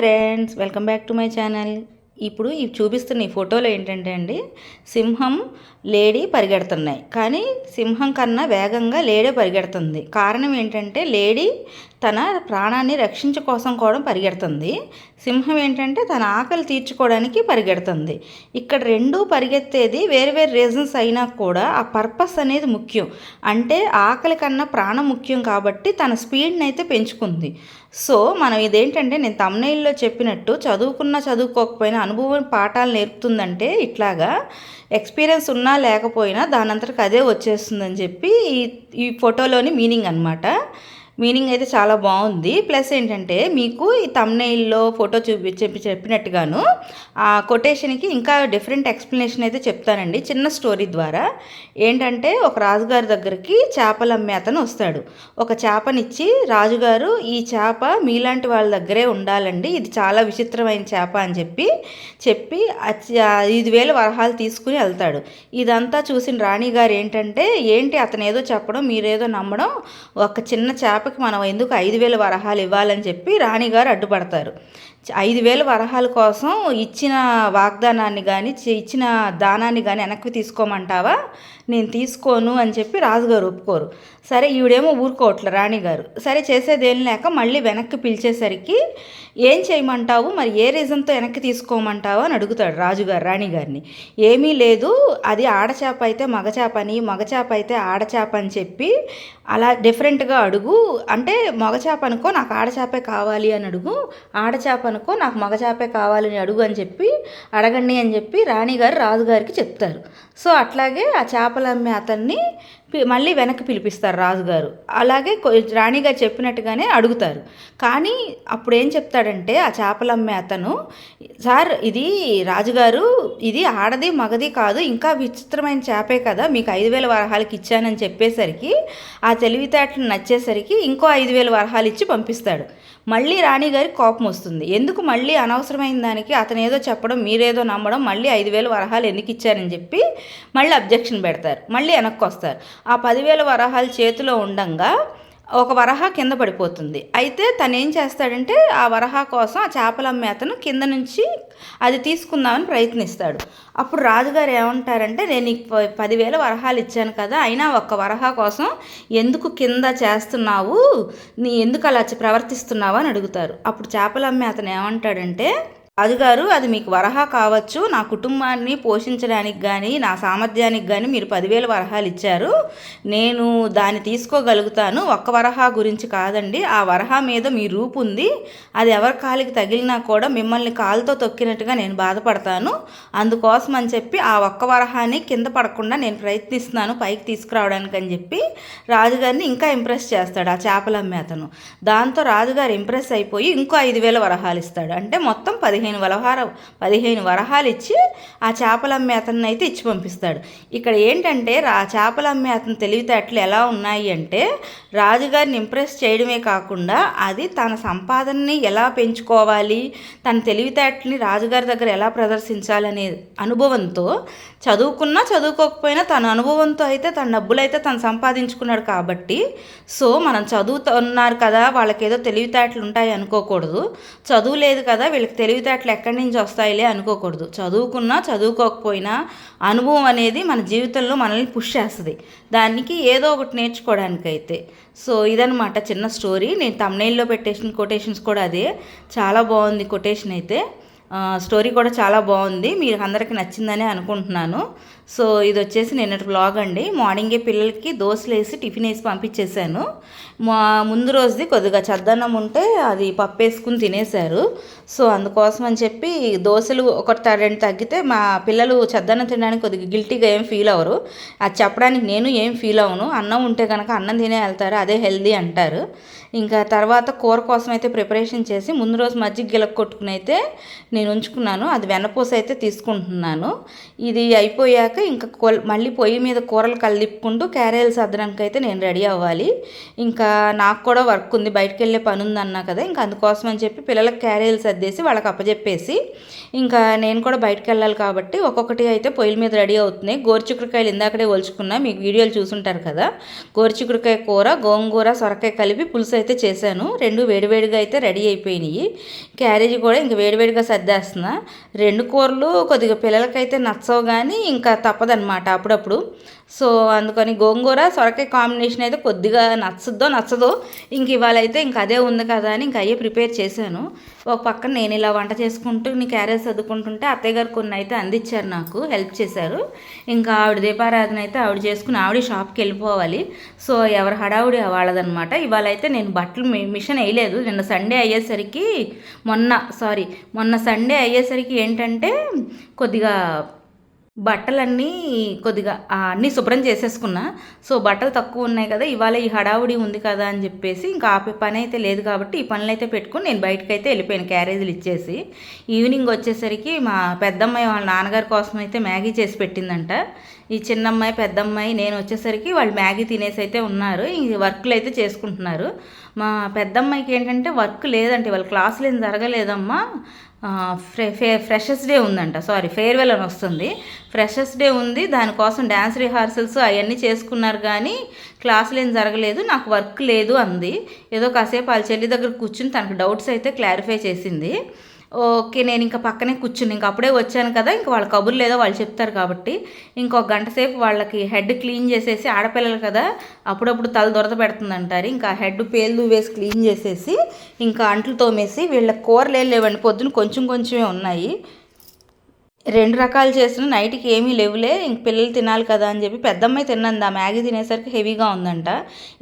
Friends welcome back to my channel ఇప్పుడు ఇవి చూపిస్తున్న ఈ ఫోటోలో ఏంటంటే అండి సింహం లేడీ పరిగెడుతున్నాయి కానీ సింహం కన్నా వేగంగా లేడీ పరిగెడుతుంది కారణం ఏంటంటే లేడీ తన ప్రాణాన్ని రక్షించుకోసం కూడా పరిగెడుతుంది సింహం ఏంటంటే తన ఆకలి తీర్చుకోవడానికి పరిగెడుతుంది ఇక్కడ రెండూ పరిగెత్తేది వేరు వేరు రీజన్స్ అయినా కూడా ఆ పర్పస్ అనేది ముఖ్యం అంటే ఆకలి కన్నా ప్రాణం ముఖ్యం కాబట్టి తన స్పీడ్ని అయితే పెంచుకుంది సో మనం ఇదేంటంటే నేను తమ్నైల్లో చెప్పినట్టు చదువుకున్నా చదువుకోకపోయినా అనుభవం పాఠాలు నేర్పుతుందంటే ఇట్లాగా ఎక్స్పీరియన్స్ ఉన్నా లేకపోయినా దానంతటికి అదే వచ్చేస్తుందని చెప్పి ఈ ఈ ఫోటోలోని మీనింగ్ అనమాట మీనింగ్ అయితే చాలా బాగుంది ప్లస్ ఏంటంటే మీకు ఈ తమ్నైల్లో ఫోటో చూపి చెప్పి చెప్పినట్టుగాను ఆ కొటేషన్కి ఇంకా డిఫరెంట్ ఎక్స్ప్లెనేషన్ అయితే చెప్తానండి చిన్న స్టోరీ ద్వారా ఏంటంటే ఒక రాజుగారి దగ్గరికి చేపలు అమ్మే అతను వస్తాడు ఒక చేపనిచ్చి రాజుగారు ఈ చేప మీలాంటి వాళ్ళ దగ్గరే ఉండాలండి ఇది చాలా విచిత్రమైన చేప అని చెప్పి చెప్పి ఐదు వేల వరహాలు తీసుకుని వెళ్తాడు ఇదంతా చూసిన రాణిగారు ఏంటంటే ఏంటి అతను ఏదో చెప్పడం మీరేదో నమ్మడం ఒక చిన్న చేప పాపకి మనం ఎందుకు ఐదు వేల వరహాలు ఇవ్వాలని చెప్పి రాణిగారు అడ్డుపడతారు ఐదు వేల వరహాల కోసం ఇచ్చిన వాగ్దానాన్ని కానీ ఇచ్చిన దానాన్ని కానీ వెనక్కి తీసుకోమంటావా నేను తీసుకోను అని చెప్పి రాజుగారు ఒప్పుకోరు సరే ఈవిడేమో ఊరుకోవట్లే రాణిగారు సరే చేసేదేం లేక మళ్ళీ వెనక్కి పిలిచేసరికి ఏం చేయమంటావు మరి ఏ రీజన్తో వెనక్కి తీసుకోమంటావు అని అడుగుతాడు రాజుగారు రాణిగారిని ఏమీ లేదు అది ఆడచేప అయితే మగచేప అని మగచేప అయితే ఆడచేప అని చెప్పి అలా డిఫరెంట్గా అడుగు అంటే మగచేప అనుకో నాకు ఆడచేపే కావాలి అని అడుగు ఆడచేప అనుకో నాకు మగచాపే కావాలని అడుగు అని చెప్పి అడగండి అని చెప్పి రాణిగారు రాజుగారికి చెప్తారు సో అట్లాగే ఆ చేపలు అమ్మే అతన్ని మళ్ళీ వెనక్కి పిలిపిస్తారు రాజుగారు అలాగే రాణిగారు చెప్పినట్టుగానే అడుగుతారు కానీ అప్పుడు ఏం చెప్తాడంటే ఆ చేపలు అమ్మే అతను సార్ ఇది రాజుగారు ఇది ఆడది మగది కాదు ఇంకా విచిత్రమైన చేపే కదా మీకు ఐదు వేల వరహాలకి ఇచ్చానని చెప్పేసరికి ఆ తెలివితేటలు నచ్చేసరికి ఇంకో ఐదు వేల వరహాలు ఇచ్చి పంపిస్తాడు మళ్ళీ రాణిగారికి కోపం వస్తుంది ఎందుకు మళ్ళీ అనవసరమైన దానికి అతను ఏదో చెప్పడం మీరేదో నమ్మడం మళ్ళీ ఐదు వేల వరహాలు ఎందుకు ఇచ్చారని చెప్పి మళ్ళీ అబ్జెక్షన్ పెడతారు మళ్ళీ వెనక్కి వస్తారు ఆ పదివేల వరహాలు చేతిలో ఉండంగా ఒక వరహ కింద పడిపోతుంది అయితే తను ఏం చేస్తాడంటే ఆ వరహ కోసం ఆ చేపల అమ్మే అతను కింద నుంచి అది తీసుకుందామని ప్రయత్నిస్తాడు అప్పుడు రాజుగారు ఏమంటారంటే నేను పదివేల వరహాలు ఇచ్చాను కదా అయినా ఒక వరహ కోసం ఎందుకు కింద చేస్తున్నావు నీ ఎందుకు అలా ప్రవర్తిస్తున్నావు అని అడుగుతారు అప్పుడు చేపలమ్మే అతను ఏమంటాడంటే రాజుగారు అది మీకు వరహా కావచ్చు నా కుటుంబాన్ని పోషించడానికి కానీ నా సామర్థ్యానికి కానీ మీరు పదివేల వరహాలు ఇచ్చారు నేను దాన్ని తీసుకోగలుగుతాను ఒక్క వరహా గురించి కాదండి ఆ వరహా మీద మీ రూపు ఉంది అది ఎవరి కాలికి తగిలినా కూడా మిమ్మల్ని కాలుతో తొక్కినట్టుగా నేను బాధపడతాను అందుకోసం అని చెప్పి ఆ ఒక్క వరహాన్ని కింద పడకుండా నేను ప్రయత్నిస్తున్నాను పైకి తీసుకురావడానికి అని చెప్పి రాజుగారిని ఇంకా ఇంప్రెస్ చేస్తాడు ఆ చేపల అమ్మే అతను దాంతో రాజుగారు ఇంప్రెస్ అయిపోయి ఇంకో ఐదు వేల వరహాలు ఇస్తాడు అంటే మొత్తం పదిహేను పదిహేను వలహార పదిహేను వరహాలు ఇచ్చి ఆ చేపలు అమ్మే అతన్ని అయితే ఇచ్చి పంపిస్తాడు ఇక్కడ ఏంటంటే ఆ చేపలు అమ్మే తెలివితేటలు ఎలా ఉన్నాయి అంటే రాజుగారిని ఇంప్రెస్ చేయడమే కాకుండా అది తన సంపాదనని ఎలా పెంచుకోవాలి తన తెలివితేటల్ని రాజుగారి దగ్గర ఎలా ప్రదర్శించాలనే అనుభవంతో చదువుకున్నా చదువుకోకపోయినా తన అనుభవంతో అయితే తన డబ్బులు అయితే తను సంపాదించుకున్నాడు కాబట్టి సో మనం చదువుతున్నారు కదా వాళ్ళకేదో తెలివితేటలు ఉంటాయి అనుకోకూడదు చదువు లేదు కదా వీళ్ళకి తెలివితే చదివితే అట్లా ఎక్కడి నుంచి వస్తాయిలే అనుకోకూడదు చదువుకున్నా చదువుకోకపోయినా అనుభవం అనేది మన జీవితంలో మనల్ని పుష్ చేస్తుంది దానికి ఏదో ఒకటి నేర్చుకోవడానికైతే సో ఇదనమాట చిన్న స్టోరీ నేను తమిళలో పెట్టేసిన కొటేషన్స్ కూడా అదే చాలా బాగుంది కొటేషన్ అయితే స్టోరీ కూడా చాలా బాగుంది మీరు అందరికీ నచ్చిందని అనుకుంటున్నాను సో ఇది వచ్చేసి నిన్నటి బ్లాగ్ అండి మార్నింగే పిల్లలకి దోశలు వేసి టిఫిన్ వేసి పంపించేశాను మా ముందు రోజుది కొద్దిగా చద్దన్నం ఉంటే అది పప్పు వేసుకుని తినేశారు సో అందుకోసం అని చెప్పి దోశలు ఒకటి రెండు తగ్గితే మా పిల్లలు చద్దన్నం తినడానికి కొద్దిగా గిల్టీగా ఏం ఫీల్ అవ్వరు అది చెప్పడానికి నేను ఏం ఫీల్ అవ్వను అన్నం ఉంటే కనుక అన్నం తినే వెళ్తారు అదే హెల్దీ అంటారు ఇంకా తర్వాత కూర కోసం అయితే ప్రిపరేషన్ చేసి ముందు రోజు మజ్జిగ గిలక్ కొట్టుకుని అయితే నేను ఉంచుకున్నాను అది వెనపూస అయితే తీసుకుంటున్నాను ఇది అయిపోయాక ఇంకా మళ్ళీ పొయ్యి మీద కూరలు కల్లిపుకుంటూ క్యారేలు సర్దడానికి అయితే నేను రెడీ అవ్వాలి ఇంకా నాకు కూడా వర్క్ ఉంది బయటకు వెళ్ళే పని ఉంది అన్నా కదా ఇంకా అందుకోసం అని చెప్పి పిల్లలకు క్యారేలు సర్దేసి వాళ్ళకి అప్పచెప్పేసి ఇంకా నేను కూడా బయటకు వెళ్ళాలి కాబట్టి ఒక్కొక్కటి అయితే పొయ్యిల మీద రెడీ అవుతున్నాయి గోరుచిక్కుడుకాయలు ఇందాకడే ఒలుచుకున్నా మీకు వీడియోలు చూసుంటారు కదా గోరుచిక్కుడుకాయ కూర గోంగూర సొరకాయ కలిపి పులుసు అయితే చేశాను రెండు వేడివేడిగా అయితే రెడీ అయిపోయినాయి క్యారేజీ కూడా ఇంకా వేడివేడిగా సర్ద సర్దేస్తున్నా రెండు కూరలు కొద్దిగా పిల్లలకైతే నచ్చవు కానీ ఇంకా తప్పదనమాట అప్పుడప్పుడు సో అందుకని గోంగూర సొరకాయ కాంబినేషన్ అయితే కొద్దిగా నచ్చద్దో నచ్చదో ఇంక ఇవాళ అయితే ఇంక అదే ఉంది కదా అని ఇంక అయ్యే ప్రిపేర్ చేశాను ఒక పక్కన నేను ఇలా వంట చేసుకుంటూ నీ క్యారేజ్ చదువుకుంటుంటే అత్తయ్య గారు కొన్ని అయితే అందించారు నాకు హెల్ప్ చేశారు ఇంకా ఆవిడ దీపారాధన అయితే ఆవిడ చేసుకుని ఆవిడ షాప్కి వెళ్ళిపోవాలి సో ఎవరు హడావుడి వాళ్ళదనమాట ఇవాళ అయితే నేను బట్టలు మిషన్ వేయలేదు నిన్న సండే అయ్యేసరికి మొన్న సారీ మొన్న సండే అయ్యేసరికి ఏంటంటే కొద్దిగా బట్టలన్నీ కొద్దిగా అన్నీ శుభ్రం చేసేసుకున్నా సో బట్టలు తక్కువ ఉన్నాయి కదా ఇవాళ ఈ హడావుడి ఉంది కదా అని చెప్పేసి ఇంకా ఆ పని అయితే లేదు కాబట్టి ఈ పనులు అయితే పెట్టుకుని నేను బయటకు అయితే వెళ్ళిపోయాను క్యారేజీలు ఇచ్చేసి ఈవినింగ్ వచ్చేసరికి మా పెద్దమ్మాయి వాళ్ళ నాన్నగారి కోసం అయితే మ్యాగీ చేసి పెట్టిందంట ఈ చిన్నమ్మాయి పెద్దమ్మాయి నేను వచ్చేసరికి వాళ్ళు మ్యాగీ తినేసి అయితే ఉన్నారు ఇంక వర్క్లు అయితే చేసుకుంటున్నారు మా పెద్దమ్మాయికి ఏంటంటే వర్క్ లేదంటే వాళ్ళ క్లాసులు ఏం జరగలేదమ్మా ఫ్రె ఫే ఫ్రెషర్స్ డే ఉందంట సారీ ఫేర్వెల్ అని వస్తుంది ఫ్రెషర్స్ డే ఉంది దానికోసం డ్యాన్స్ రిహార్సల్స్ అవన్నీ చేసుకున్నారు కానీ క్లాసులు ఏం జరగలేదు నాకు వర్క్ లేదు అంది ఏదో కాసేపు వాళ్ళ చెల్లి దగ్గర కూర్చుని తనకు డౌట్స్ అయితే క్లారిఫై చేసింది ఓకే నేను ఇంకా పక్కనే కూర్చుని ఇంకా అప్పుడే వచ్చాను కదా ఇంకా వాళ్ళ కబుర్లు లేదో వాళ్ళు చెప్తారు కాబట్టి ఇంకొక గంట సేపు వాళ్ళకి హెడ్ క్లీన్ చేసేసి ఆడపిల్లలు కదా అప్పుడప్పుడు తల దొరద పెడుతుంది అంటారు ఇంకా హెడ్ పేలు వేసి క్లీన్ చేసేసి ఇంకా అంట్లు తోమేసి వీళ్ళ కూరలు లేవండి పొద్దున కొంచెం కొంచెమే ఉన్నాయి రెండు రకాలు చేసిన నైట్కి ఏమీ లేవులే ఇంక పిల్లలు తినాలి కదా అని చెప్పి పెద్దమ్మాయి తిన్నంది ఆ మ్యాగీ తినేసరికి హెవీగా ఉందంట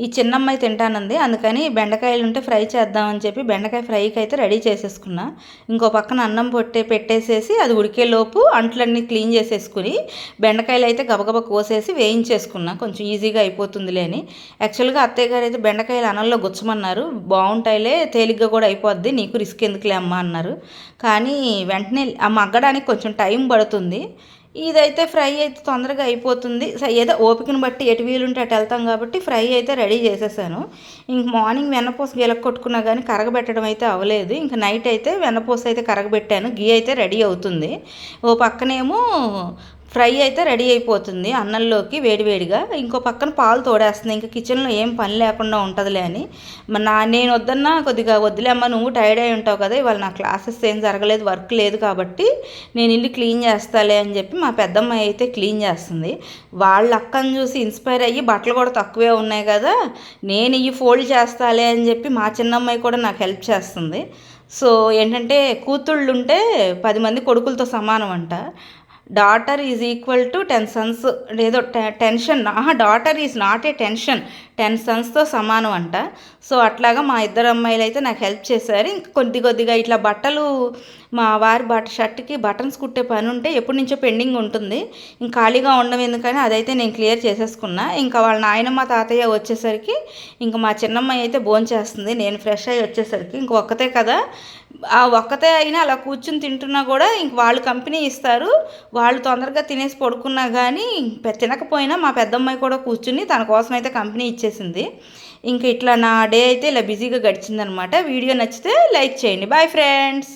ఈ చిన్నమ్మాయి తింటానంది అందుకని బెండకాయలు ఉంటే ఫ్రై చేద్దామని చెప్పి బెండకాయ ఫ్రైకి అయితే రెడీ చేసేసుకున్నా ఇంకో పక్కన అన్నం పొట్టే పెట్టేసేసి అది ఉడికేలోపు అంట్లన్నీ క్లీన్ చేసేసుకుని బెండకాయలు అయితే గబగబ కోసేసి వేయించేసుకున్నా కొంచెం ఈజీగా అయిపోతుందిలే అని యాక్చువల్గా అత్తయ్య గారు అయితే బెండకాయలు అనంలో గుచ్చమన్నారు బాగుంటాయిలే తేలిగ్గా కూడా అయిపోద్ది నీకు రిస్క్ ఎందుకులే అమ్మ అన్నారు కానీ వెంటనే ఆ మగ్గడానికి కొంచెం టైం టైం పడుతుంది ఇదైతే ఫ్రై అయితే తొందరగా అయిపోతుంది ఏదో ఓపికను బట్టి ఎటు వీలుంటే అటు వెళ్తాం కాబట్టి ఫ్రై అయితే రెడీ చేసేసాను ఇంక మార్నింగ్ వెన్నపూస గీలకు కొట్టుకున్నా కానీ కరగబెట్టడం అయితే అవ్వలేదు ఇంక నైట్ అయితే వెన్నపూస అయితే కరగబెట్టాను గీ అయితే రెడీ అవుతుంది ఓ పక్కనేమో ఫ్రై అయితే రెడీ అయిపోతుంది అన్నంలోకి వేడివేడిగా ఇంకో పక్కన పాలు తోడేస్తుంది ఇంకా కిచెన్లో ఏం పని లేకుండా ఉంటుందిలే అని నా నేను వద్దన్నా కొద్దిగా వద్దులేమ్మా నువ్వు టైర్డ్ అయి ఉంటావు కదా ఇవాళ నా క్లాసెస్ ఏం జరగలేదు వర్క్ లేదు కాబట్టి నేను ఇల్లు క్లీన్ చేస్తాలే అని చెప్పి మా పెద్దమ్మాయి అయితే క్లీన్ చేస్తుంది వాళ్ళ అక్కను చూసి ఇన్స్పైర్ అయ్యి బట్టలు కూడా తక్కువే ఉన్నాయి కదా నేను ఇవి ఫోల్డ్ చేస్తాలే అని చెప్పి మా చిన్నమ్మాయి కూడా నాకు హెల్ప్ చేస్తుంది సో ఏంటంటే కూతుళ్ళు ఉంటే పది మంది కొడుకులతో సమానం అంట daughter is equal to 10 sons. Tension. Daughter is not a tension. Ten సన్స్తో సమానం అంట సో అట్లాగా మా ఇద్దరు అమ్మాయిలు అయితే నాకు హెల్ప్ చేశారు ఇంక కొద్ది కొద్దిగా ఇట్లా బట్టలు మా వారి బట్ట షర్ట్కి బటన్స్ కుట్టే పని ఉంటే ఎప్పటి నుంచో పెండింగ్ ఉంటుంది ఇంక ఖాళీగా ఉండడం ఎందుకని అదైతే నేను క్లియర్ చేసేసుకున్నా ఇంకా వాళ్ళ నాయనమ్మ తాతయ్య వచ్చేసరికి ఇంకా మా చిన్నమ్మాయి అయితే భోంచేస్తుంది నేను ఫ్రెష్ అయ్యి వచ్చేసరికి ఇంక ఒక్కతే కదా ఆ ఒక్కతే అయినా అలా కూర్చుని తింటున్నా కూడా ఇంక వాళ్ళు కంపెనీ ఇస్తారు వాళ్ళు తొందరగా తినేసి పడుకున్నా కానీ తినకపోయినా మా పెద్దమ్మాయి కూడా కూర్చుని తన కోసం అయితే కంపెనీ ఇచ్చేసి వచ్చేసింది ఇంకా ఇట్లా నా డే అయితే ఇలా బిజీగా గడిచిందనమాట వీడియో నచ్చితే లైక్ చేయండి బాయ్ ఫ్రెండ్స్